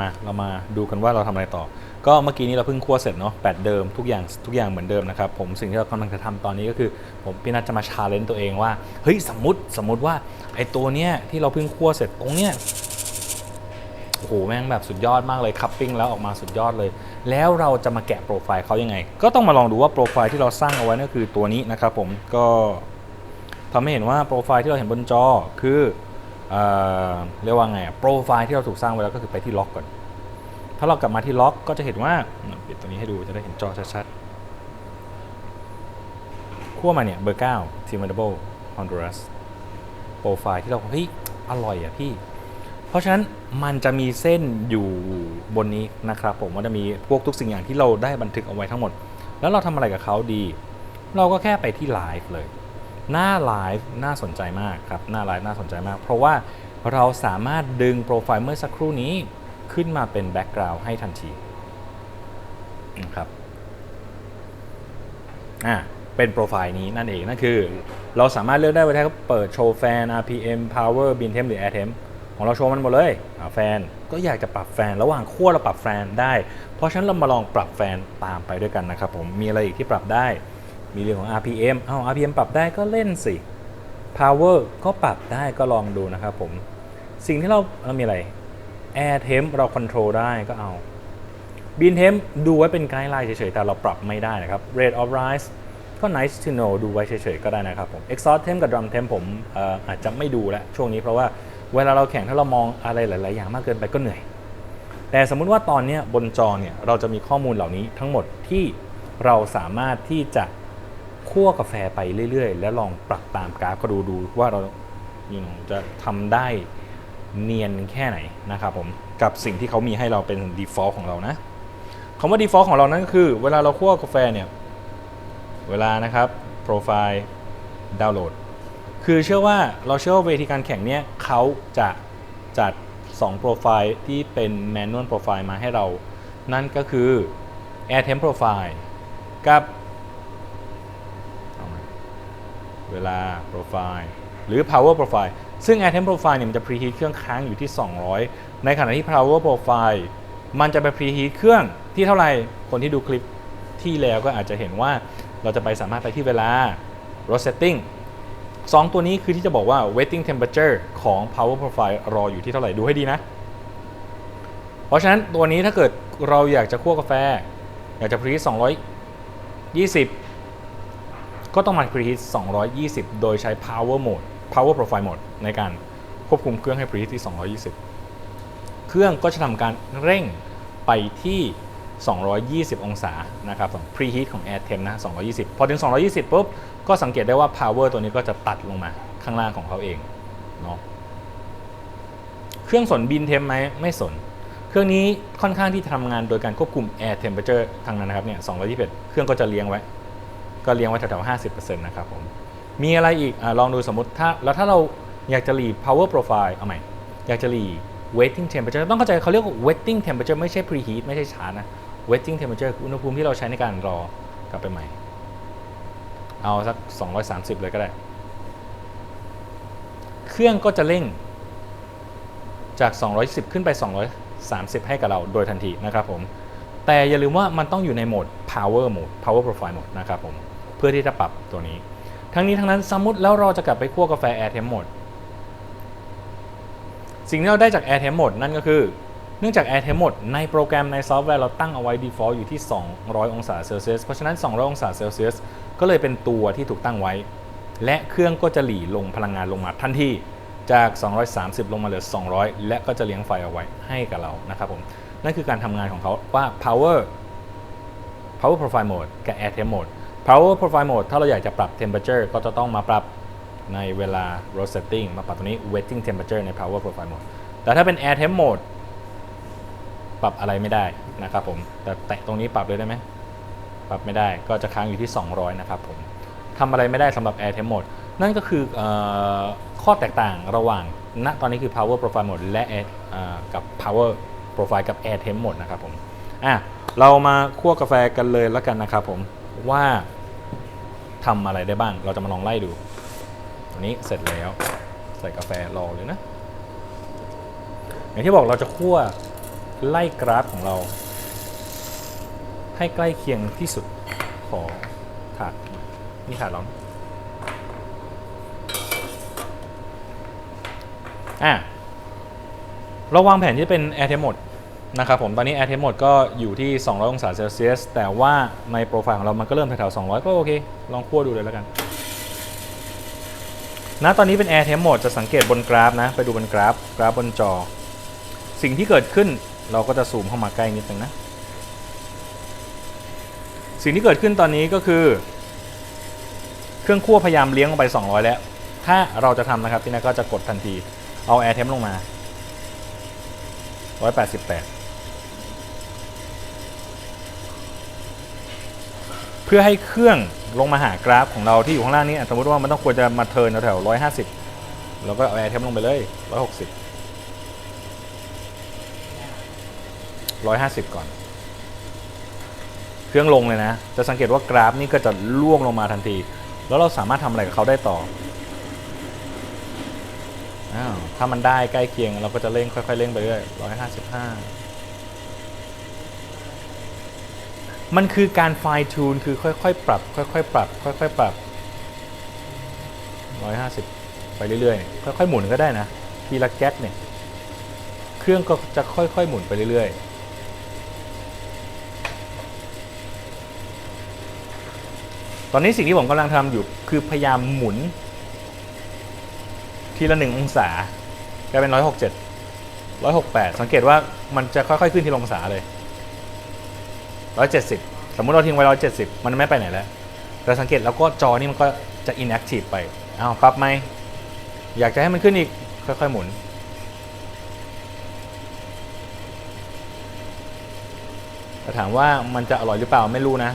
มาเรามาดูกันว่าเราทำอะไรต่อ ก็เมื่อกี้นี้เราเพิ่งคั่วเสร็จเนาะแปดเดิมทุกอย่างทุกอย่างเหมือนเดิมนะครับผมสิ่งที่เรากำลังจะทำตอนนี้ก็คือ ผมพี่นัทจะมาชาเลนจ์ตัวเองว่าเฮ้ยสมมติสมมติว่าไอ้ตัวเนี้ยที่เราเพิ่งคั่วเสร็จตรงเนี้ยโอ้โหแม่งแบบสุดยอดมากเลยคัพปิ้งแล้วออกมาสุดยอดเลย แล้วเราจะมาแกะโปรไฟล์เขายังไง ก็ต้องมาลองดูว่าโปรไฟล์ที่เราสร้างเอาไว้นั่นคือตัวนี้นะครับผมก็ทำให้เห็นว่าโปรไฟล์ที่เราเห็นบนจอคือ เเรียกว่าไงอะโปรไฟล์ที่เราถูกสร้างไว้แล้วก็คือไปที่ล็อกก่อน ถ้าเรากลับมาที่ล็อกก็จะเห็นว่าปิดตัวนี้ให้ดูจะได้เห็นจอชัดๆขั้วมาเนี่ยเบอร์9 t e a m a b l e Honduras โปรไฟล์ที่เราเฮ้ยอร่อยอะพี่ เพราะฉะนั้นมันจะมีเส้นอยู่บนนี้นะครับผมมันจะมีพวกทุกสิ่งอย่างที่เราได้บันทึกเอาไว้ทั้งหมด แล้วเราทำอะไรกับเขาดี เราก็แค่ไปที่ไลฟ์เลย หน้าไลฟ์น่าสนใจมากครับ หน้าไลฟ์น่าสนใจมาก เพราะว่าเราสามารถดึงโปรไฟล์เมื่อสักครู่นี้ขึ้นมาเป็นแบ็กกราวด์ให้ทันทีนะครับอ่าเป็นโปรไฟล์นี้นั่นเองนั่นคือ เราสามารถเลือกได้ว่าถ้าเปิดโชว์แฟน RPM Power b i n t e m หรือ AirTemp ของเราโชว์มันหมดเลยแฟนก็อยากจะปรับแฟนระหว่างขั้วเราปรับแฟนได้ เพราะฉะนั้นเรามาลองปรับแฟนตามไปด้วยกันนะครับผมมีอะไรอีกที่ปรับได้ มีเรื่องของ RPM เอ้า RPM ปรับได้ก็เล่นสิ Power ก็ปรับได้ก็ลองดูนะครับผม สิ่งที่เราเรามีอะไร Air Temp เรา Control ได้ก็เอา Bean Temp ดูไว้เป็นไกด์ไลน์เฉยๆ แต่เราปรับไม่ได้นะครับ Rate of Rise ก็ nice to know ดูไว้เฉยๆ ก็ได้นะครับผม Exhaust Temp กับ Drum Temp ผมอออาจจะไม่ดูแล้วช่วงนี้เพราะว่าเวลาเราแข่งถ้าเรามองอะไรหลาย ๆ อย่างมากเกินไปก็เหนื่อย แต่สมมุติว่าตอนนี้บนจอเนี่ยเราจะมีข้อมูลเหล่านี้ทั้งหมดที่เราสามารถที่จะ คั่วกาแฟไปเรื่อยๆ แล้วลองปรับตามกราฟก็ดูดูว่าเรา you know จะทำได้เนียนแค่ไหนนะครับผมกับสิ่งที่เขามีให้เราเป็น default ของเรานะคำว่า default ของเรานั่นก็คือ เวลาเราคั่วกาแฟเนี่ย เวลานะครับโปรไฟล์ดาวน์โหลดคือเชื่อว่าเราเชื่อว่าเวทีการแข่งเนี่ยเขาจะจัด2โปรไฟล์ที่เป็น manual profile มาให้เรา นั่นก็คือ air temp profile กับเอาใหม่ เวลา profile หรือ power profile ซึ่ง Item Profile เนี่ยมันจะ preheat เครื่องค้างอยู่ที่ 200 ในขณะที่ power profile มันจะไป preheat เครื่องที่เท่าไหร่ คนที่ดูคลิปที่แล้วก็อาจจะเห็นว่าเราจะไปสามารถไปที่เวลา rose setting สองตัวนี้คือที่จะบอกว่า wetting temperature ของ power profile รออยู่ที่เท่าไหร่ดูให้ดีนะ เพราะฉะนั้นตัวนี้ถ้าเกิดเราอยากจะคั่วกาแฟ อยากจะ preheat 220 ก็ต้องมา preheat 220 โดยใช้ power mode power profile mode ในการควบคุมเครื่องให้ preheat ที่ 220 เครื่องก็จะทำการเร่งไปที่ 220 องศานะครับ preheat ของ air temp นะ 220 พอถึง 220 ปุ๊บ ก็สังเกตได้ว่า power ตัวนี้ก็จะตัดลงมาข้างล่างของเขาเองเนาะเครื่องสนบินเทมไหมไม่สน เครื่องนี้ค่อนข้างที่ทำงานโดยการควบคุม air temperature ทางนั้นนะครับเนี่ย 221 เครื่องก็จะเลี้ยงไว้ ก็เลี้ยงไว้แถวๆ50%นต์นะครับผมมีอะไรอีกอลองดูสมมติถ้าแล้วถ้าเราอยากจะรี power profile เอาใหม่อยากจะรี wetting temperature ต้องเข้าใจเขาเรียกว่า wetting temperature ไม่ใช่ preheat ไม่ใช่ชาร์จนะ wetting temperature คืออุณหภูมิที่เราใช้ในการรอกลับไปใหม่ เอาสัก 230 เลยก็ได้ เครื่องก็จะเร่งจาก 210 ขึ้นไป 230 ให้กับเราโดยทันทีนะครับผม แต่อย่าลืมว่ามันต้องอยู่ในโหมด power mode power profile mode นะครับผม เพื่อที่จะปรับตัวนี้ ทั้งนี้ทั้งนั้นสมมติแล้วเราจะกลับไปคั่วกาแฟ air temp mode สิ่งที่เราได้จาก air temp mode นั่นก็คือ เนื่องจาก air temp mode ในโปรแกรมในซอฟต์แวร์เราตั้งเอาไว้ default อยู่ที่ 200 องศาเซลเซียส เพราะฉะนั้น 200 องศาเซลเซียส ก็เลยเป็นตัวที่ถูกตั้งไว้ และเครื่องก็จะหลีลงพลังงานลงมาทันที จาก 230 ลงมาเหลือ 200 และก็จะเลี้ยงไฟเอาไว้ให้กับเรานะครับผม นั่นคือการทำงานของเขาว่า power power profile mode กับ air temp mode power profile mode ถ้าเราอยากจะปรับ temperature ก็จะต้องมาปรับในเวลา roast setting มาปรับตัวนี้ wetting temperature ใน power profile mode แต่ถ้าเป็น air temp mode ปรับอะไรไม่ได้นะครับผม แต่แตะตรงนี้ปรับเลยได้ไหม ปรับไม่ได้ก็จะค้างอยู่ที่ 200 นะครับผมทำอะไรไม่ได้สำหรับ Air Temp Mode นั่นก็คืออข้อแตกต่างระหว่างณตอนนี้คือ Power Profile Mode และ Air กับ Power Profile กับ Air Temp Mode นะครับผมอะเรามาคั่วกาแฟกันเลยแล้วกันนะครับผมว่า ทำอะไรได้บ้าง เราจะมาลองไล่ดู ตัวนี้เสร็จแล้ว ใส่กาแฟรอเลยนะ อย่างที่บอกเราจะคั่วไล่กราฟของเรา ให้ใกล้เคียงที่สุดของถาดนี่ถาดราอะเราวางแผนที่เป็น Air Temp Mode นะครับผมตอนนี้ Air Temp Mode ก็อยู่ที่ 200 องศาเซลเซียส แต่ว่าในโปรไฟล์ของเรามันก็เริ่มแถวๆ200 ก็โอเค ลองคั่วดูเลยแล้วกันณตอนนี้เป็น Air Temp Mode จะสังเกตบนกราฟนะ ไปดูบนกราฟ กราฟบนจอ สิ่งที่เกิดขึ้นเราก็จะซูมเข้ามาใกล้นิดนึงนะ สิ่งที่เกิดขึ้นตอนนี้ก็คือ เครื่องคั่วพยายามเลี้ยงลงไป 200 แล้ว ถ้าเราจะทำนะครับพี่นัทก็จะกดทันที เอา Air Temp ลงมา 188 เพื่อให้เครื่องลงมาหากราฟของเราที่อยู่ข้างล่างนี้สมมติว่ามันต้องควรจะมาเทิร์นแถวๆ150เราก็เอา Air Temp ลงไปเลย160 150ก่อน เครื่องลงเลยนะ จะสังเกตว่ากราฟนี่ก็จะล่วงลงมาทันที แล้วเราสามารถทำอะไรกับเขาได้ต่ออ้าวถ้ามันได้ใกล้เคียงเราก็จะเร่งค่อยๆเร่งไปเรื่อย155 มันคือการไฟทูนคือค่อยๆ ปรับ ค่อยๆ ปรับ ค่อยๆ ปรับ 150 ไปเรื่อยๆค่อยๆ หมุนก็ได้นะ ทีละแก๊สเนี่ย เครื่องก็จะค่อยๆ หมุนไปเรื่อยๆตอนนี้สิ่งที่ผมกำลังทำอยู่คือพยายามหมุน ทีละหนึ่งองศากลายเป็นร้อยหกเจ็ดร้อยหกแปดสังเกตว่ามันจะค่อยๆ ขึ้นทีละองศาเลย ร้อยเจ็ดสิบสมมติเราทิ้งไว้ร้อยเจ็ดสิบมันไม่ไปไหนแล้วแต่สังเกตแล้วก็จอนี่มันก็จะ inactive ไปอ้าวปรับไหมอยากจะให้มันขึ้นอีก ค่อยๆหมุน แต่ถามว่ามันจะอร่อยหรือเปล่าไม่รู้นะ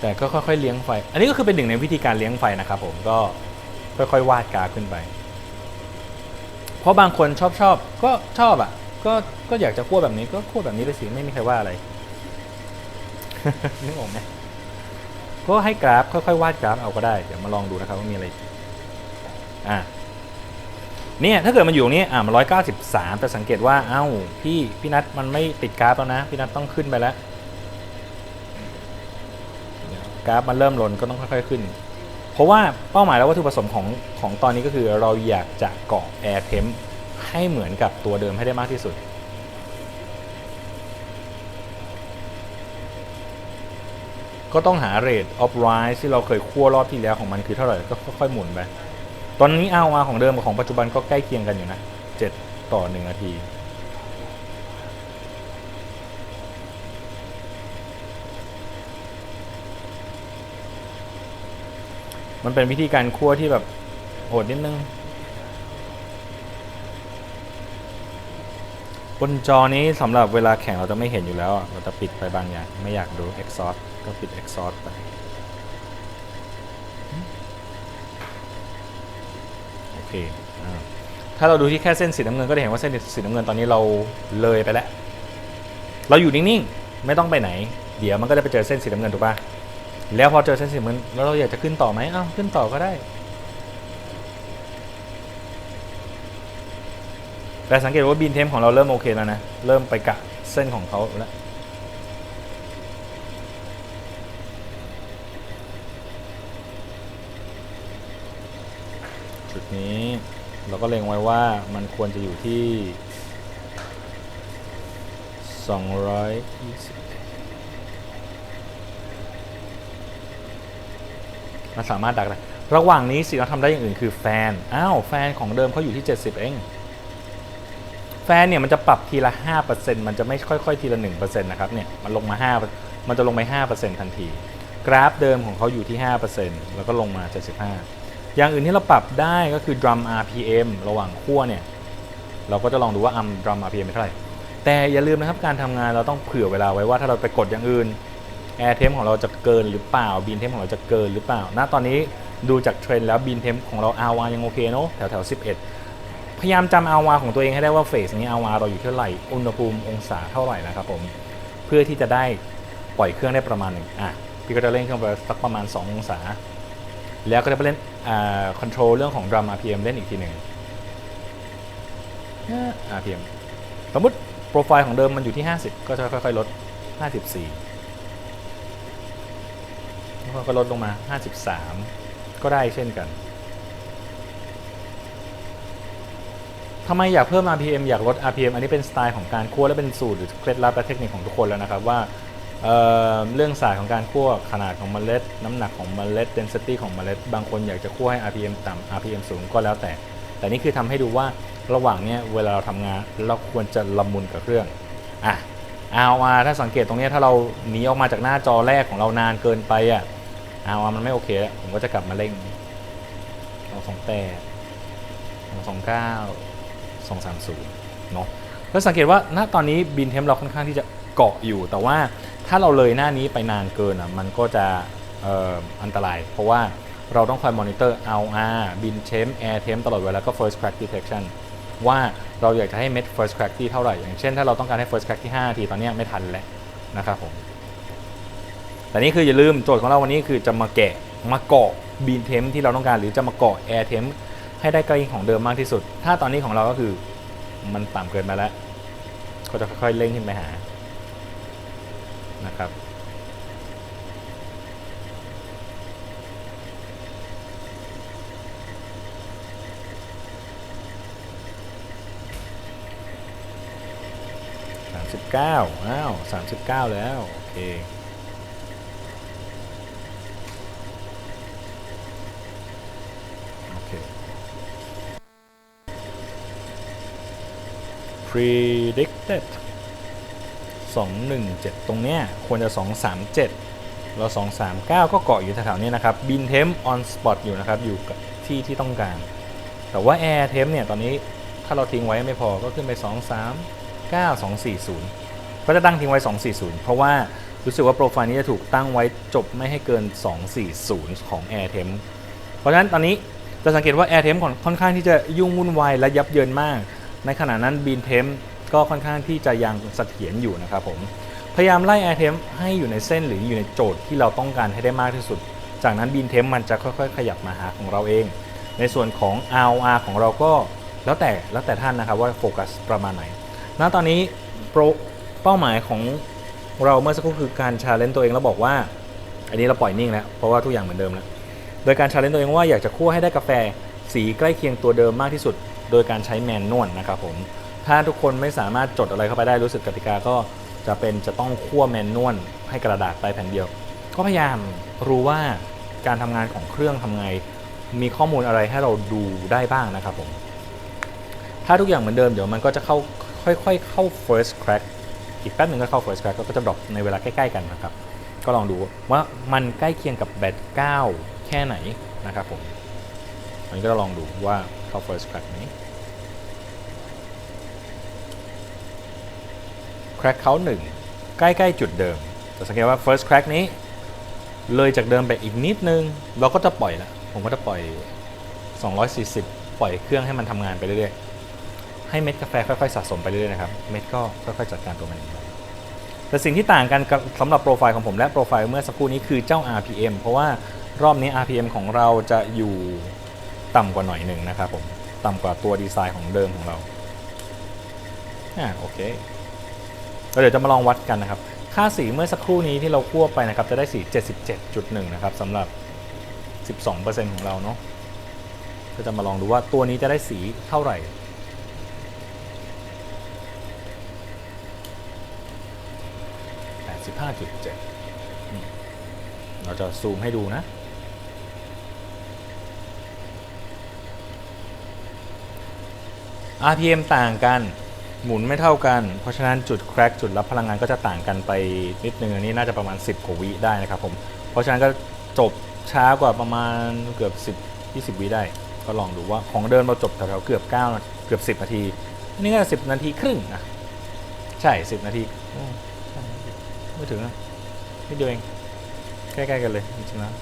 แต่ก็ค่อยๆเลี้ยงไฟ อันนี้ก็คือเป็นหนึ่งในวิธีการเลี้ยงไฟนะครับผมก็ค่อยๆวาดกราฟขึ้นไป เพราะบางคนชอบชอบก็ชอบอะก็ก็อยากจะคั่วแบบนี้ก็คั่วแบบนี้ไปสิไม่มีใครว่าอะไร นึกออกไหมก็ให้กราฟค่อยๆวาดกราฟเอาก็ได้ เดี๋ยวมาลองดูนะครับว่ามีอะไรอะเนี่ยถ้าเกิดมันอยู่ตรงนี้อะมันร้อยเก้าสิบสามแต่สังเกตว่าเอ้าพี่พี่นัทมันไม่ติดกราฟแล้วนะพี่นัทต้องขึ้นไปแล้วกราฟมันเริ่มลนก็ต้องค่อยๆขึ้น เพราะว่าเป้าหมายและวัตถุประสงค์ของของตอนนี้ก็คือเราอยากจะเกาะ Air Temp ให้เหมือนกับตัวเดิมให้ได้มากที่สุด ก็ต้องหา rate of rise ที่เราเคยคั่วรอบที่แล้วของมันคือเท่าไหร่ก็ค่อยๆหมุนไป ตอนนี้ ROR ของเดิมกับของปัจจุบันก็ใกล้เคียงกันอยู่นะ 7 ต่อ 1 นาที มันเป็นวิธีการคั่วที่แบบโหดนิดนึงบนจอนี้สำหรับเวลาแข่งเราจะไม่เห็นอยู่แล้ว เราจะปิดไปบางอย่าง ไม่อยากดู exhaust ก็ปิด exhaust ไป โอเคอถ้าเราดูที่แค่เส้นสีน้ำเงินก็จะเห็นว่าเส้นสีน้ำเงินตอนนี้เราเลยไปแล้ว เราอยู่นิ่งๆ ไม่ต้องไปไหน เดี๋ยวมันก็จะไปเจอเส้นสีน้ำเงินถูกปะแล้วพอเจอเส้นสีน้ำเงินแล้วเราอยากจะขึ้นต่อไหมอ้าวขึ้นต่อก็ได้แต่สังเกตว่าบีนเทมของเราเริ่มโอเคแล้วนะ เริ่มไปกะเส้นของเขาแล้ว นี้ เราก็เล็งไว้ว่ามันควรจะอยู่ที่ 220มันสามารถดักได้ระหว่างนี้สิ่งเราทำได้อย่างอื่นคือแฟน อ้าว แฟนของเดิมเขาอยู่ที่ 70 เอง แฟนเนี่ยมันจะปรับทีละ 5%มันจะไม่ค่อย ๆ ทีละ 1%นะครับ เนี่ย มันลงมา 5 มันจะลงไป 5%ทันที กราฟเดิมของเขาอยู่ที่ 5%แล้วก็ลงมา 75 อย่างอื่นที่เราปรับได้ก็คือ drum RPM ระหว่างขั้วเนี่ยเราก็จะลองดูว่าอัม drum RPM เป็นเท่าไหร่ แต่อย่าลืมนะครับการทำงานเราต้องเผื่อเวลาไว้ว่าถ้าเราไปกดอย่างอื่น Air Temp ของเราจะเกินหรือเปล่า Bean Temp ของเราจะเกินหรือเปล่า ณ ตอนนี้ดูจากเทรนด์แล้ว Bean Temp ของเรา RW ยังโอเคเนาะแถวแถว11 พยายามจำ RWA ของตัวเองให้ได้ว่าเฟสนี้ RWA เราอยู่เท่าไหร่ อุณหภูมิองศาเท่าไหร่นะครับผม เพื่อที่จะได้ปล่อยเครื่องได้ประมาณหนึ่งอะพี่ก็จะเล่นเครื่องไปสักประมาณ 2 องศา แล้วก็จะไปเล่น คอนโทรลเรื่องของ drum RPM เล่นอีกทีหนึ่ง RPM สมมติโปรไฟล์ของเดิมมันอยู่ที่ 50 ก็จะค่อยๆลด 54แล้วก็ลดลงมา 53 ก็ได้เช่นกันทำไมอยากเพิ่ม RPM อยากลด RPM อันนี้เป็นสไตล์ของการคั่วและเป็นสูตรหรือเคล็ดลับและเทคนิคของทุกคนแล้วนะครับว่า เเรื่องศาสตร์ของการคั่วขนาดของเมล็ด น้ำหนักของเมล็ด density ของเมล็ด บางคนอยากจะคั่วให้ RPM ต่ำ RPM สูงก็แล้วแต่ แต่นี่คือทำให้ดูว่าระหว่างเนี้ยเวลาเราทำงานเราควรจะละมุนกับเครื่องอะเอามาถ้าสังเกตตรงนี้ถ้าเราหนีออกมาจากหน้าจอแรกของเรานานเกินไปอะเอามามันไม่โอเคแล้วผมก็จะกลับมาเร่งลองสองแปดลองสองเก้า230เนาะแล้วสังเกตว่าณตอนนี้บินเทมเราค่อนข้างที่จะเกาะอยู่แต่ว่า ถ้าเราเลยหน้านี้ไปนานเกินอะมันก็จะอ,อันตราย เพราะว่าเราต้องคอยมอนิเตอร์ LR บินเทม Air Temp ตลอดเวลาก็ First Crack Detection ว่าเราอยากจะให้เม็ด First Crack ที่เท่าไหร่ อย่างเช่นถ้าเราต้องการให้ First Crack ที่5นาทีตอนนี้ไม่ทันแล้วนะครับผมแต่นี่คืออย่าลืมโจทย์ของเราวันนี้คือจะมาแกะมาเกาะบีนเทมที่เราต้องการหรือจะมาเกาะแอร์เทมให้ได้ใกล้ของเดิมมากที่สุด ถ้าตอนนี้ของเราก็คือมันต่ำเกินไปแล้ว ก็จะค่อยๆเร่งขึ้นไปหา นะครับสามสิบเก้าอ้าวสามสิบเก้าแล้ว โอเคโอเค predicted 217 ตรงเนี้ยควรจะ 237 เรา 239 ก็เกาะอยู่แถวๆนี้นะครับบินเทม on spot อยู่นะครับ อยู่กับที่ที่ต้องการ แต่ว่า air temp เนี่ยตอนนี้ถ้าเราทิ้งไว้ไม่พอก็ขึ้นไป 239 240 ก็จะตั้งทิ้งไว้ 240 เพราะว่ารู้สึกว่าโปรไฟล์นี้จะถูกตั้งไว้จบไม่ให้เกิน 240 ของ air t e m เพราะฉะนั้นตอนนี้จะสังเกตว่า air t e m ค่อนข้างที่จะยุ่งวุ่นวายและยับเยินมาก ในขณะนั้นบีนเทม ก็ค่อนข้างที่จะยังเสถียรอยู่นะครับผมพยายามไล่ air temp ให้อยู่ในเส้นหรืออยู่ในโจทย์ที่เราต้องการให้ได้มากที่สุด จากนั้นบีนเทมมันจะค่อยๆ ขยับมาหาของเราเอง ในส่วนของ ROR ของเราก็แล้วแต่แล้วแต่ท่านนะครับว่าโฟกัสประมาณไหน ณ ตอนนี้โปรเป้าหมายของเราเมื่อสักครู่คือการชาเลนจ์ตัวเองแล้วบอกว่า อันนี้เราปล่อยนิ่งแล้วเพราะว่าทุกอย่างเหมือนเดิมแล้ว โดยการชาเลนจ์ตัวเองว่าอยากจะคั่วให้ได้กาแฟสีใกล้เคียงตัวเดิมมากที่สุด โดยการใช้แมนนวลนะครับผม ถ้าทุกคนไม่สามารถจดอะไรเข้าไปได้รู้สึกกติกาก็จะเป็นจะต้องคั่วแมนนวลให้กระดาษไปแผ่นเดียว ก็พยายามรู้ว่าการทำงานของเครื่องทำไง มีข้อมูลอะไรให้เราดูได้บ้างนะครับผม ถ้าทุกอย่างเหมือนเดิมเดี๋ยวมันก็จะเข้าค่อยๆ เข้า first crack อีกแป๊บหนึ่งก็เข้า first crack ก็จะดรอปในเวลาใกล้ๆกันนะครับ ก็ลองดูว่ามันใกล้เคียงกับแบต9แค่ไหนนะครับผมอันนี้ก็ลองดูว่าเข้า first crack ไหม crack เขาหนึ่งใกล้ๆจุดเดิมจะสังเกตว่า first crack นี้ เลยจากเดิมไปอีกนิดนึง เราก็จะปล่อยละผมก็จะปล่อย 240 ปล่อยเครื่องให้มันทำงานไปเรื่อยๆ ให้เม็ดกาแฟค่อยๆสะสมไปเรื่อยๆนะครับ เม็ดก็ค่อยๆจัดการตัวมันเองแต่สิ่งที่ต่างกันสำหรับโปรไฟล์ของผมและโปรไฟล์เมื่อสักครู่นี้คือเจ้า RPM เพราะว่ารอบนี้ RPM ของเราจะอยู่ต่ำกว่าหน่อยหนึ่งนะครับผม ต่ำกว่าตัวดีไซน์ของเดิมของเราอ่าโอเค แล้วเดี๋ยวจะมาลองวัดกันนะครับ ค่าสีเมื่อสักครู่นี้ที่เราควไปนะครับ จะได้สี 77.1 นะครับสำหรับ 12%ของเราเนาะก็จะมาลองดูว่าตัวนี้จะได้สีเท่าไหร่85.7 เราจะซูมให้ดูนะ RPM ต่างกัน หมุนไม่เท่ากัน เพราะฉะนั้นจุดแครกจุดรับพลังงานก็จะต่างกันไปนิดนึงอันนี้น่าจะประมาณ 10กว่าวิได้นะครับผม เพราะฉะนั้นก็จบช้ากว่าประมาณเกือบ10 20วิได้ ก็ลองดูว่าของเดิมเราจบแถวๆเกือบ9เกือบ10นาที นี่ก็10 นาทีครึ่งนะใช่ 10 นาทีไม่ถึงนะนิดเดียวเองใกล้ๆกันเลยจริงๆแล้ว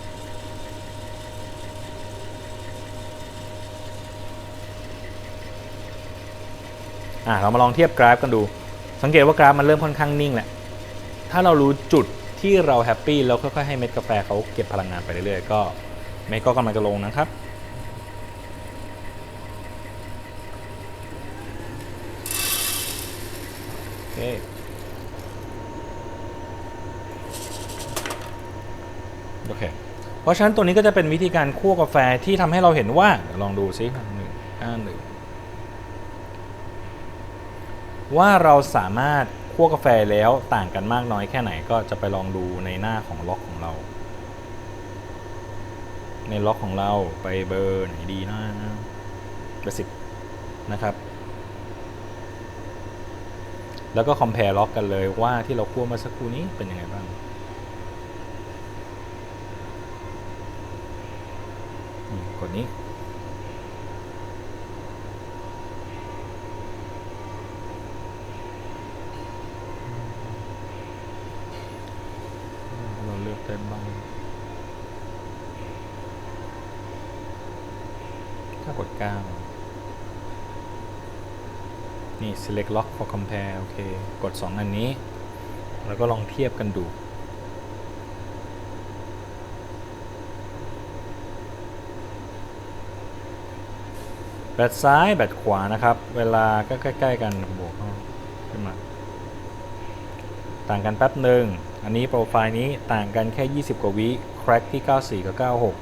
อะเรามาลองเทียบกราฟกันดู สังเกตว่ากราฟมันเริ่มค่อนข้างนิ่งแหละ ถ้าเรารู้จุดที่เราแฮปปี้แล้วค่อยๆให้เม็ดกาแฟเขาเก็บพลังงานไปเรื่อยๆก็เม็ดก็กำลังจะลงนะครับโเคโอเค เพราะฉะนั้นตัวนี้ก็จะเป็นวิธีการคั่วกาแฟที่ทำให้เราเห็นว่าลองดูซิหนึ่งห้าหนึ่ง ว่าเราสามารถคั่วกาแฟแล้วต่างกันมากน้อยแค่ไหนก็จะไปลองดูในหน้าของล็อกของเรา ในล็อกของเราไปเบอร์ไหนดีนะเบอร์สิบนะครับ แล้วก็ compare ล็อกกันเลยว่าที่เราคั่วมื่อสักครู่นี้เป็นยังไงบ้างกดนี้ เราเลือกได้บ้าง ถ้ากด9นี่ select lock for compare โอเค กด 2 อันนี้ แล้วก็ลองเทียบกันดูแบตซ้ายแบตขวานะครับ เวลาก็ใกล้ ๆ กันบวกขึ้นมา ต่างกันแป๊บหนึ่ง อันนี้โปรไฟล์นี้ต่างกันแค่ 20 กว่าวิแครกที่ 94 กับ 96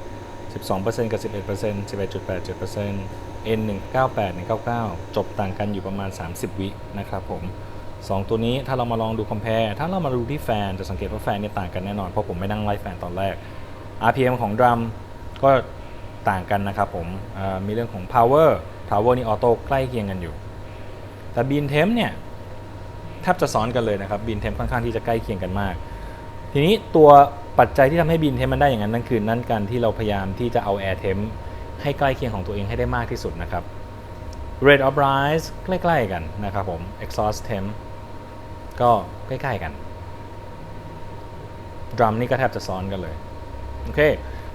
12%กับ 11% 11.87% N 198 199 จบต่างกันอยู่ประมาณ 30 วินะครับผม 2 ตัวนี้ถ้าเรามาลองดู compare ถ้าเรามาดูที่แฟนจะสังเกตว่าแฟนเนี่ยต่างกันแน่นอน เพราะผมไม่นั่งไล่แฟนตอนแรก RPM ของดรัมก็ต่างกันนะครับผมมีเรื่องของ power power นี่ออโต้ใกล้เคียงกันอยู่ แต่บีนเทมเนี่ยแทบจะซ้อนกันเลยนะครับบีนเทมค่อนข้างที่จะใกล้เคียงกันมาก ทีนี้ตัวปัจจัยที่ทำให้บีนเทมมันได้อย่างนั้นนั่นคือนั่นการที่เราพยายามที่จะเอา air temp ให้ใกล้เคียงของตัวเองให้ได้มากที่สุดนะครับ rate of rise ใกล้ ๆ กันนะครับผม exhaust temp ก็ใกล้ ๆ กันดรัมนี่ก็แทบจะซ้อนกันเลย โอเค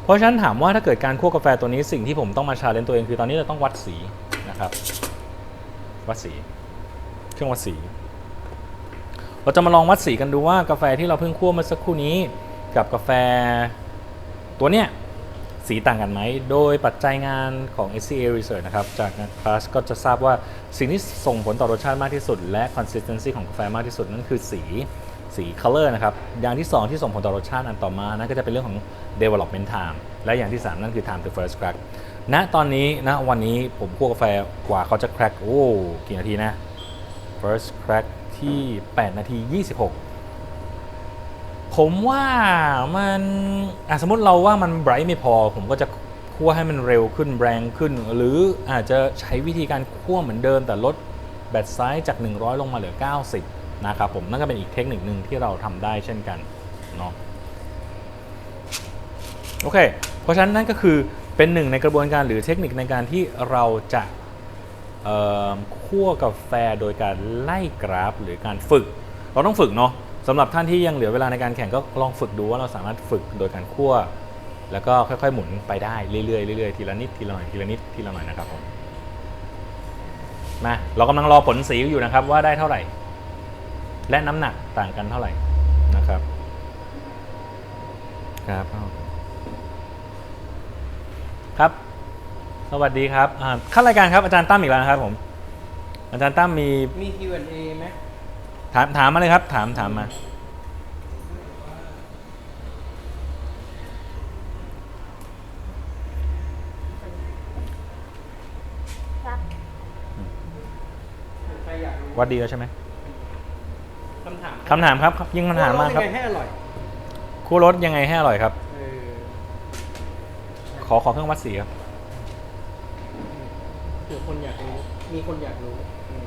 เพราะฉะนั้นถามว่าถ้าเกิดการคั่วกาแฟตัวนี้สิ่งที่ผมต้องมาชาเลนตัวเองคือตอนนี้เราต้องวัดสีนะครับ วัดสี เครื่องวัดสี เราจะมาลองวัดสีกันดูว่ากาแฟที่เราเพิ่งคั่วเมื่อสักครู่นี้ กับกาแฟตัวเนี้ย สีต่างกันไหม โดยปัจจัยงานของ SCA Research นะครับ จากคลาสก็จะทราบว่าสิ่งที่ส่งผลต่อรสชาติมากที่สุด และ consistency ของกาแฟมากที่สุดนั่นคือสีสี color นะครับ อย่างที่ 2 ที่ส่งผลต่อรสชาติอันต่อมานั่นก็จะเป็นเรื่องของ development time และอย่างที่ 3 นั่นคือ time to first crack ณตอนนี้ณวันนี้ผมคั่วกาแฟกว่าเขาจะ crack โอ้ กี่นาทีนะ first crack ที่ 8 นาที 26 ผมว่ามันอะสมมติเราว่ามันไบรท์ไม่พอ ผมก็จะคั่วให้มันเร็วขึ้นแรงขึ้น หรืออาจจะใช้วิธีการคั่วเหมือนเดิม แต่ลดแบตไซส์จาก 100 ลงมาเหลือ 90 นะครับผมนั่นก็เป็นอีกเทคนิคหนึ่งที่เราทำได้เช่นกันเนาะโอเค เพราะฉะนั้นนั่นก็คือเป็นหนึ่งในกระบวนการหรือเทคนิคในการที่เราจะคั่วกาแฟโดยการไล่กราฟหรือการฝึก เราต้องฝึกเนาะ สำหรับท่านที่ยังเหลือเวลาในการแข่งก็ลองฝึกดูว่าเราสามารถฝึกโดยการคั่ว แล้วก็ค่อยๆ หมุนไปได้เรื่อยๆเรื่อยๆทีละนิดทีละหน่อยทีละนิดทีละหน่อยนะครับผมมาเรากำลังรอผลสีอยู่นะครับว่าได้เท่าไหร่ และน้ำหนักต่างกันเท่าไหร่นะครับครับครับ สวัสดีครับขั้นรายการครับอาจารย์ตั้มอีกแล้วนะครับผม อาจารย์ตั้มมีมี Q&A ไหม ถามถามมาเลยครับ ถามถามมาครับใครอยากรู้วัดดีแล้วใช่ไหมคำถามคำถามครับ ยิงคำถามมาครับว่ยังไงให้อร่อยคู่รถยังไงให้อร่อยครับ เออขอขอเครื่องวัดสีครับเผื่อคนอยากรู้มีคนอยากรู้อืม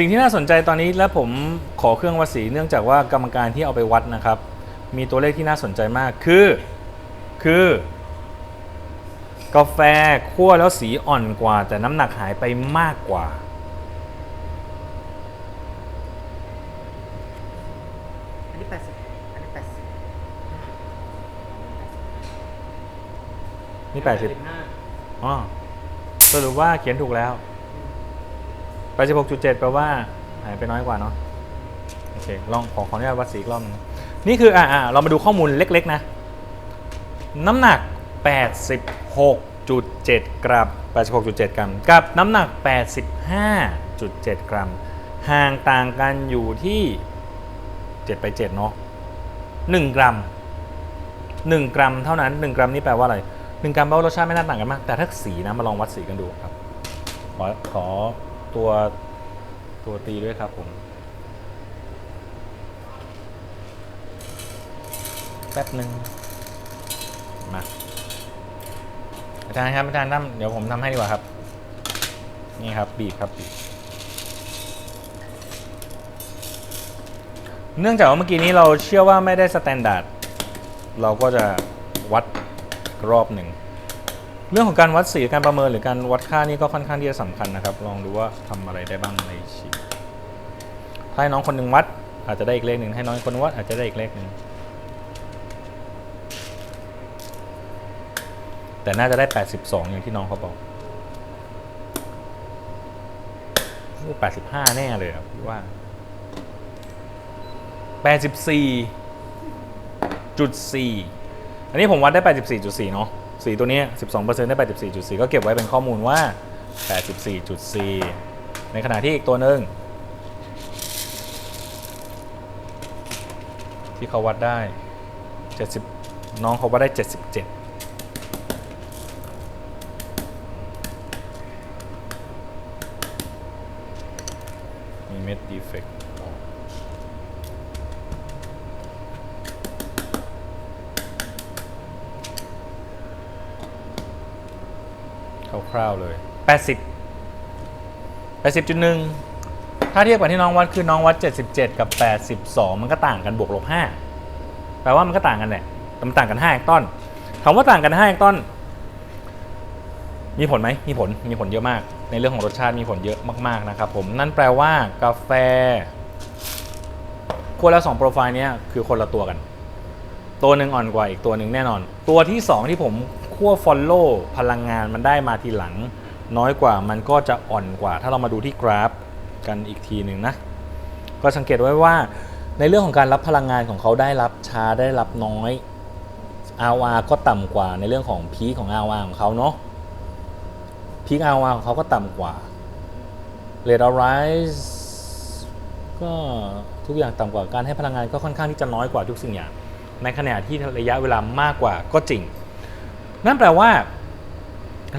สิ่งที่น่าสนใจตอนนี้และผมขอเครื่องวัดสีเนื่องจากว่ากรรมการที่เอาไปวัดนะครับ มีตัวเลขที่น่าสนใจมากคือ คือ กาแฟคั่วแล้วสีอ่อนกว่า แต่น้ำหนักหายไปมากกว่า อันนี้แปดสิบอันนี้แปดสิบนี่แปดสิบห้าอ๋อสรุปว่าเขียนถูกแล้ว 86.7แปลว่าหายไปน้อยกว่าเนาะโอเคลองขอขออนุญาตวัดสีอีกรอบนึงนี่คืออ่าอ่าเรามาดูข้อมูลเล็กๆนะ น้ำหนัก 86.7 กรัม 86.7 กรัม กับน้ำหนัก 85.7 กรัม ห่างต่างกันอยู่ที่ 7 ไป 7 เนาะ1กรัม 1 กรัมเท่านั้น 1 กรัมนี่แปลว่าอะไร 1 กรัมแปลว่ารสชาติไม่น่าต่างกันมาก แต่ถ้าสีนะมาลองวัดสีกันดูครับ ขอขอ ตัวตัวตีด้วยครับผม แป๊บหนึ่งมาอาจารย์ครับอาจารย์ตั้มเดี๋ยวผมทำให้ดีกว่าครับ นี่ครับบีบครับบีบเนื่องจากว่าเมื่อกี้นี้เราเชื่อว่าไม่ได้สแตนดาร์ดเราก็จะวัดรอบหนึ่ง เรื่องของการวัดสีการประเมินหรือการวัดค่านี่ก็ค่อนข้างที่จะสำคัญนะครับ ลองดูว่าทำอะไรได้บ้างในชีวิตถ้าให้น้องคนหนึ่งวัด อาจจะได้อีกเลขหนึ่งให้น้องอีกคนวัดอาจจะได้อีกเลขหนึ่งแต่น่าจะได้ 82 อย่างที่น้องเขาบอกโอ้85 แน่เลยครับพี่ว่า 84.4 อันนี้ผมวัดได้ 84.4 เนาะ สีตัวนี้ 12%ได้ 84.4 ก็เก็บไว้เป็นข้อมูลว่า 84.4 ในขณะที่อีกตัวหนึ่งที่เขาวัดได้ 70 น้องเขาวัดได้ 77มีเม็ดดีเฟกต์ คร่าวๆเลย 80 80.1 ถ้าเทียบกับที่น้องวัดคือน้องวัด 77 กับ 82 มันก็ต่างกันบวกลบ5แปลว่ามันก็ต่างกันแหละแต่มันต่างกัน5แอคตอนคำว่าต่างกัน5แอคตอน มีผลไหมมีผล มีผลเยอะมาก ในเรื่องของรสชาติมีผลเยอะมากๆนะครับผม นั่นแปลว่ากาแฟคนละสองโปรไฟล์นี้คือคนละตัวกัน ตัวหนึ่งอ่อนกว่าอีกตัวหนึ่งแน่นอน ตัวที่ 2 ที่ผม คั่วฟอลโล่พลังงานมันได้มาทีหลัง น้อยกว่ามันก็จะอ่อนกว่า ถ้าเรามาดูที่กราฟกันอีกทีหนึ่งนะ ก็สังเกตไว้ว่าในเรื่องของการรับพลังงานของเขาได้รับช้าได้รับน้อย RR ก็ต่ำกว่าในเรื่องของพีของ RR ของเขาเนาะพีค RR ของเขาก็ต่ำกว่า Rate of Rise ก็ทุกอย่างต่ำกว่าการให้พลังงานก็ค่อนข้างที่จะน้อยกว่าทุกสิ่งอย่าง ในขณะที่ระยะเวลามากกว่าก็จริง นั่นแปลว่า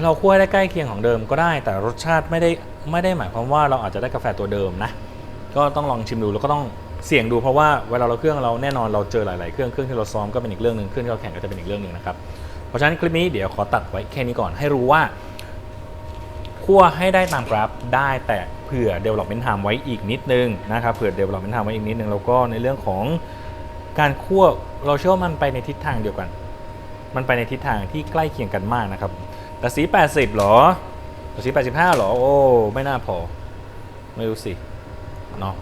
เราคั่วให้ได้ใกล้เคียงของเดิมก็ได้ แต่รสชาติไม่ได้ไม่ได้หมายความว่าเราอาจจะได้กาแฟตัวเดิมนะ ก็ต้องลองชิมดูแล้วก็ต้องเสี่ยงดูเพราะว่าเวลาเราเครื่องเราแน่นอนเราเจอหลาย ๆ เครื่องเครื่องที่เราซ้อมก็เป็นอีกเรื่องหนึ่งเครื่องที่เราแข่งก็จะเป็นอีกเรื่องหนึ่งนะครับเพราะฉะนั้นคลิปนี้เดี๋ยวขอตัดไว้แค่นี้ก่อนให้รู้ว่าคั่วให้ได้ตามกราฟได้แต่เผื่อ development time ไว้อีกนิดนึงนะครับเผื่อ development time ไว้อีกนิดนึงแล้วก็ในเรื่องของการคั่วเราเชื่อว่ามันไปในทิศทางเดียวกัน มันไปในทิศทางที่ใกล้เคียงกันมากนะครับแต่สี 80หรอแต่สี 85หรอ โอ้ ไม่น่าพอ ไม่รู้สิเนาะ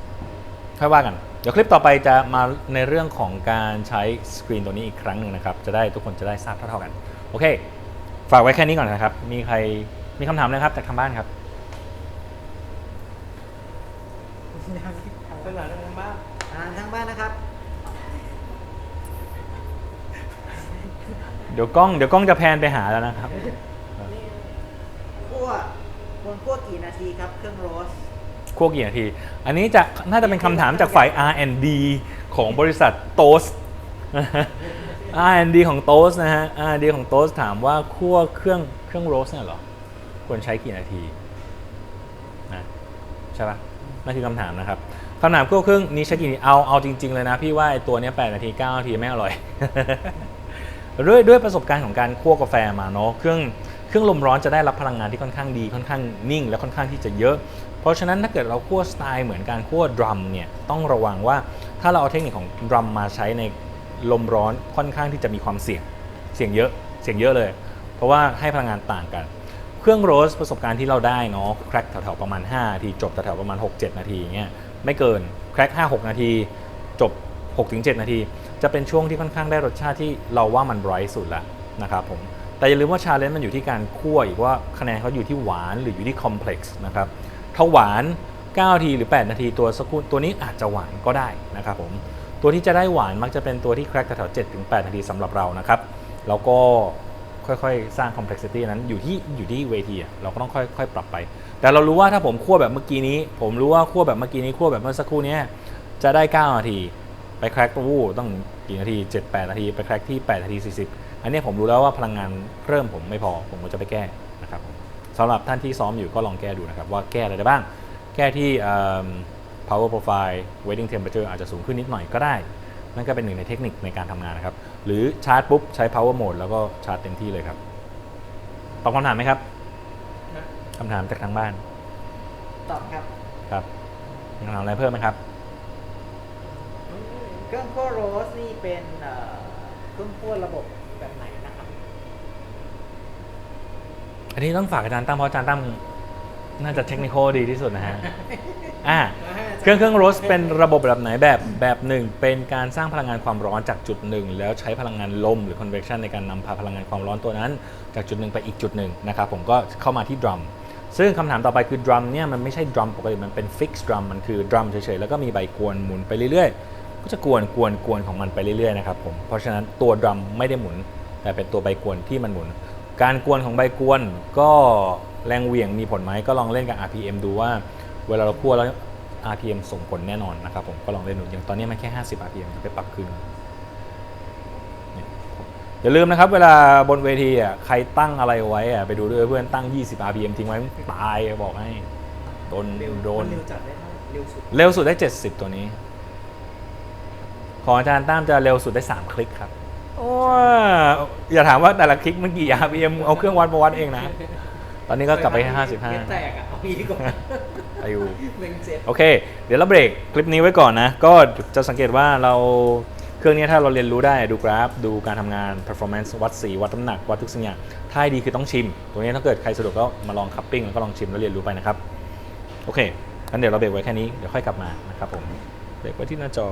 ค่อยว่ากัน เดี๋ยวคลิปต่อไปจะมาในเรื่องของการใช้สกรีนตัวนี้อีกครั้งหนึ่งนะครับ จะได้ทุกคนจะได้ทราบเท่าๆกัน โอเค ฝากไว้แค่นี้ก่อนนะครับ มีใครมีคำถามนะครับจากทางบ้านครับ ขนาดนั้นบ้าง อ่านทางบ้านนะครับ เดี๋ยวกล้องเดี๋ยวกล้องจะแพนไปหาแล้วนะครับคั่วบนคั่วกี่นาทีครับเครื่องโรสคั่วกี่นาที อันนี้จะน่าจะเป็นคำถามจากฝ่าย R&D ของบริษัทโตส R&D ของโตสนะฮะ R&D ของโตสถามว่าคั่วเครื่องเครื่องโรสเนี่ยเหรอ ควรใช้กี่นาทีนะใช่ปะนั่นคือคำถามนะครับคำถามคั่วเครื่องนี้ใช้กี่นาทีเอาเอาจริง ๆ เลยนะพี่ว่าไอ้ตัวเนี้ย8นาที9นาทีไม่อร่อย ด้วยด้วยประสบการณ์ของการคั่วกาแฟมาเนาะเครื่องเครื่องลมร้อนจะได้รับพลังงานที่ค่อนข้างดีค่อนข้างนิ่ง และค่อนข้างที่จะเยอะ เพราะฉะนั้นถ้าเกิดเราคั่วสไตล์เหมือนการคั่วดรัมเนี่ยต้องระวังว่าถ้าเราเอาเทคนิคของดรัมมาใช้ในลมร้อนค่อนข้างที่จะมีความเสี่ยงเสี่ยงเยอะเสี่ยงเยอะเลย เพราะว่าให้พลังงานต่างกัน เครื่องโรสประสบการณ์ที่เราได้เนาะแคร็กแถวๆประมาณ5นาทีจบแถวๆประมาณ 6-7 นาทีเงี้ยไม่เกินแคร็ก5-6 นาที จบ 6-7 นาที จะเป็นช่วงที่ค่อนข้างได้รสชาติที่เราว่ามันไบรท์สุดแล้วนะครับผมแต่อย่าลืมว่าชาเลนจ์มันอยู่ที่การคั่วอีกว่าคะแนนเขาอยู่ที่หวานหรืออยู่ที่คอมเพล็กซ์นะครับถ้าหวาน 9 นาทีหรือ 8 นาทีตัวสกุลตัวนี้อาจจะหวานก็ได้นะครับผมตัวที่จะได้หวานมักจะเป็นตัวที่แคร็กแถว7ถึง8นาทีสำหรับเรานะครับแล้วก็ค่อยๆ สร้าง complexity นั้นอยู่ที่อยู่ที่เวทีเราก็ต้องค่อยๆ ปรับไป แต่เรารู้ว่าถ้าผมคั่วแบบเมื่อกี้นี้ ผมรู้ว่าคั่วแบบเมื่อกี้นี้คั่วแบบเมื่อสักครู่นี้จะได้ 9 นาที ไปแคร็กตู้ต้องกี่นาที 7-8 นาที ไปแคร็กที่8นาที 40 อันเนี้ยผมรู้แล้วว่าพลังงานเริ่มผมไม่พอ ผมก็จะไปแก้นะครับสำหรับท่านที่ซ้อมอยู่ก็ลองแก้ดูนะครับ ว่าแก้อะไรได้บ้าง แก้ที่เอิ่ม power profile waiting temperature อาจจะสูงขึ้นนิดหน่อยก็ได้ นั่นก็เป็นหนึ่งในเทคนิคในการทำงานนะครับ หรือชาร์จปุ๊บใช้ power mode แล้วก็ชาร์จเต็มที่เลยครับตอบคำถามไหมครับนะคำถามจากทางบ้าน ตอบครับ ครับมีคำถามอะไรเพิ่มไหมครับ เครื่องคั่วโรสนี่เป็นเอ่อเครื่องคั่วระบบแบบไหนนะครับ อันนี้ต้องฝากอาจารย์ตั้มเพราะอาจารย์ตั้มน่าจะเทคนิคดีที่สุดนะฮะ อ่า เครื่องเครื่องโรสเป็นระบบแบบไหนแบบแบบหนึ่งเป็นการสร้างพลังงานความร้อนจากจุดหนึ่งแล้วใช้พลังงานลมหรือ convection ในการนำพาพลังงานความร้อนตัวนั้น จากจุดหนึ่งไปอีกจุดหนึ่งนะครับผมก็เข้ามาที่ดรัมซึ่งคำถามต่อไปคือดรัมเนี่ยมันไม่ใช่ดรัมปกติมันเป็นฟิกซ์ดรัมมันคือดรัมเฉยๆแล้วก็มีใบกวนหมุนไปเรื่อยๆ ก็จะกวนกวนกวนของมันไปเรื่อยๆนะครับผมเพราะฉะนั้นตัวดรัมไม่ได้หมุน แต่เป็นตัวใบกวนที่มันหมุน การกวนของใบกวนก็แรงเหวี่ยงมีผลไหมก็ลองเล่นกับ RPM ดูว่า เวลาเราคั่วแล้ว RPM ส่งผลแน่นอนนะครับผมก็ลองเล่นดูอย่างตอนนี้มันแค่ 50 RPM ไปปรับขึ้นเนี่ยอย่าลืมนะครับ เวลาบนเวทีอะใครตั้งอะไรไว้อะไปดูด้วยเพื่อนตั้ง 20 RPM ทิ้งไว้ตายบอกให้โดนเร็วโดนมัเร็วจัดได้เท่าไหร่เร็วสุดเร็วสุดได้ 70 ตัวนี้ ของอาจารย์ตั้มจะเร็วสุดได้ 3 คลิกครับโอ้อย่าถามว่าแต่ละคลิกมันกี่ RPM เอาเครื่องวัดมาวัดเองนะ ตอนนี้ก็กลับไปแค่เม็ดแต55กอะเอาพี่ดีกว่าอายุเล็งเจ็ดโอเค เดี๋ยวเราเบรกคลิปนี้ไว้ก่อนนะ ก็จะสังเกตว่าเราเครื่องนี้ถ้าเราเรียนรู้ได้ดูกราฟ ดูการทำงาน performance วัดสี วัดน้ำหนัก วัดทุกสิ่งอย่างถ้าให้ดีคือต้องชิม ตรงนี้ถ้าเกิดใครสะดวกก็มาลองคัพปิ้งแล้วก็ลองชิมแล้วเรียนรู้ไปนะครับ โอเคงั้นเดี๋ยวเราเบรกไว้แค่นี้ เดี๋ยวค่อยกลับมานะครับผม เบรกไว้ที่หน้าจอ